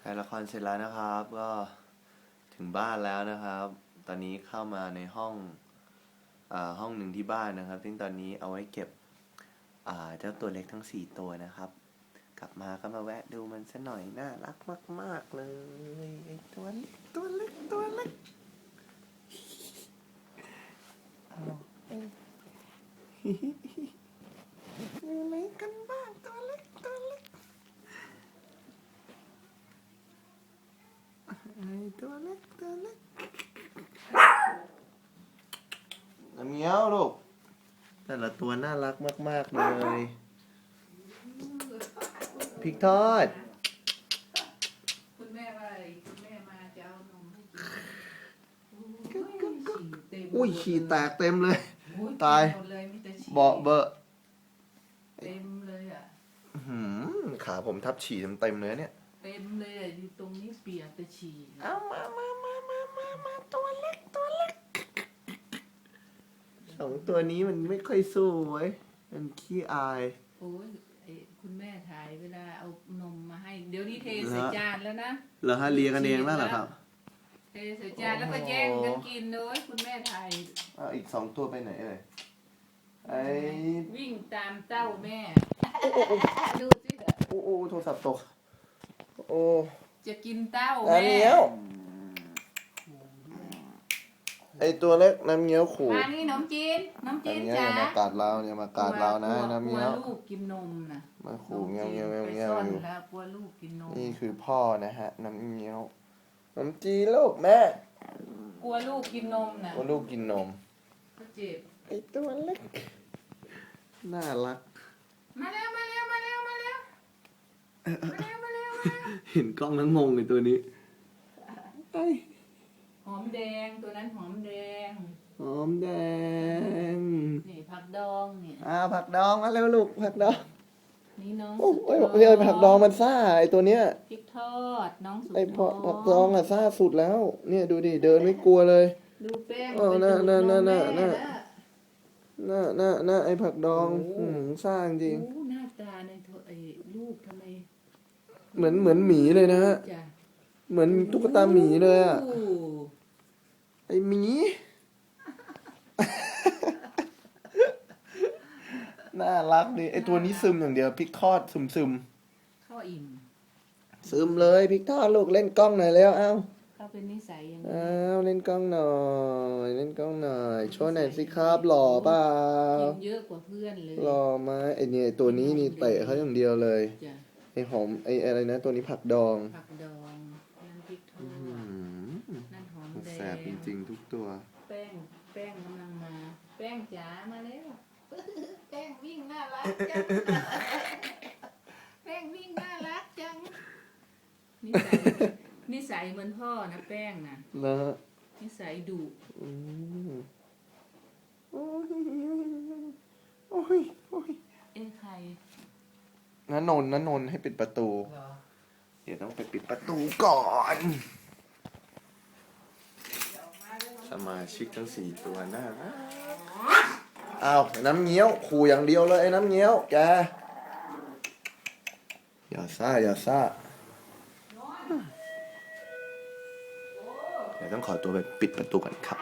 ถ่ายละครเสร็จแล้วนะครับ ก็ถึงบ้านแล้วนะครับ ตอนนี้เข้ามาในห้องอาห้องหนึ่งที่บ้านนะครับ ซึ่งตอนนี้เอาไว้เก็บอ่าเจ้าตัวเล็กทั้งสี่ตัวนะครับ กลับมาก็มาแวะดูมันสัหน่อยน่ารักมาก ๆ เลยไอ้ตัวเล็กตัวเล็กตัวเล็กเอาเอ้ยอยู่ไหนกันบ้างตัวเล็กตัวเล็ก ไอ้ ตัวเล็กตัวเล็กน้ำเงี้ยวลูกแต่ละตัวน่ารักมาก ๆ เลยพริกทอด คุณแม่ว่าอะไรคุณแม่มาจะเอานมให้กินอุ้ยฉี่แตกเต็มเลย ตาย เบาะเบอะเต็มเลยอะขาผมทับฉี่เต็มๆเลยเนี่ย ต็มเลยอะอยู่ตรงนี้เปียกแต่ฉี่เอามามามามามามาตัวเล็กตัวเล็กสองตัวนี้มันไม่ค่อยสู้เว้ยมันขี้อาย โอ้ยไอ้คุณแม่ถ่ายเวลาเอานมมาให้ เดี๋ยวนี้เทเหรอใส่จานแล้วนะเหรอฮะเลียกันเองแล้วเหรอครับ เทใส่จานแล้วก็แย่งกันกินเลยคุณแม่ถ่ายอ้าวอีกสองตัวไปไหนเอ่ยไอ้วิ่งตามเต้าแม่ ดูสิโอ้โอ้โทรศัพท์ตก โอ้จะกินเต้าน้ำแม่เงี้ยว ไอตัวเล็กน้ำเงี้ยวขู่มานี่น้องจีนน้องจีนน้ำเงี้ยวจ้าอย่ามากัดเราอย่ามากัดเรานะกลัวน้ำเงี้ยว กลัวลูกกินนมนะมาขู่เงี้ยวเงี้ยวเงี้ยวไปเงี้ยวซ่อนอยู่ แล้วกลัวลูกกินนมนี่คือพ่อนะฮะ น้ำเงี้ยวน้ำจีลูกแม่กลัวลูกกินนมนะว่าลูกกินนม ก็เจ็บไอตัวเล็ก น่ารัก มาเร็วมาเร็วมาเร็วมาเร็วมาเร็วมา เร็วมาเร็วเห็นกล้องแล้วงงเลยตัวนี้ไอยหอมแดงตัวนั้นหอมแดง หอมแดงนี่ผักดองเนี่ย อ้าวผักดองมาเร็วลูกผักดองนี่น้องโอ้สุดยท้เอ้ยผักดองมันซ่าไอตัวเนี้ยพริกทอดน้องสุดไอพอท้ผักดองอะซ่าสุดแล้ว เนี่ยดูดิเดินไม่กลัวเลย ดูแป้งเออไปน่ะดูดน่ะมน่ะแม่น่ะแล้วน่าน่าน่าไอผักดองโอ้อืมซ่าจริงโอ้หน้าตาในโทรไอ้ลูกทำไม เหมือนเหมือนหมีเลยนะฮะจ้ะเหมือนตุ๊กตาหมีเลยอะโไอหมี น่ารักดิไอตัวนี้ซึมอย่างเดียวพริกทอดซึมซึมเข้าอิ่มซึมเลยพริกทอดลูกเล่นกล้องหน่อยแล้วเอ้า เขาเป็นนิสัยอย่างนี้อ้าวเล่นกล้องหน่อยเล่นกล้องหน่อยโชว์หน่อยสิครับหล่อเปล่ากินเยอะกว่าเพื่อนเลยหล่อไหมไอเนี่ยไอ้ตัวนี้นี่เตะเขาอย่างเดียวเลย จ้ะไอ หอมไออะไรนะ ตัวนี้ผักดองผักดองนั่นพริกทออืดมนั่นหอมแดงแสบจริงๆ ทุกตัว แป้งแป้งกำลังมา แป้งจ๋ามาแล้วแป้งวิ่งน่ารักจังแป้งวิ่งน่ารักจังนิสัยนิสัยเหมือนพ่อนะแป้งนะแล้วนิสัยดุ อืมโอ้ยโอ้ยโอ้ย เอ้ใคร น้านนท์น้านนท์ให้ปิดประตู เหรอเดี๋ยวต้องไปปิดประตูก่อน สมาชิกทั้งสี่ตัวน่ารักอ้าวน้ำเงี้ยวขู่อย่างเดียวเลยไอ้น้ำเงี้ยวแก อย่าซ่าอย่าซ่าเดี๋ยวต้องขอตัวไปปิดประตูก่อนครับ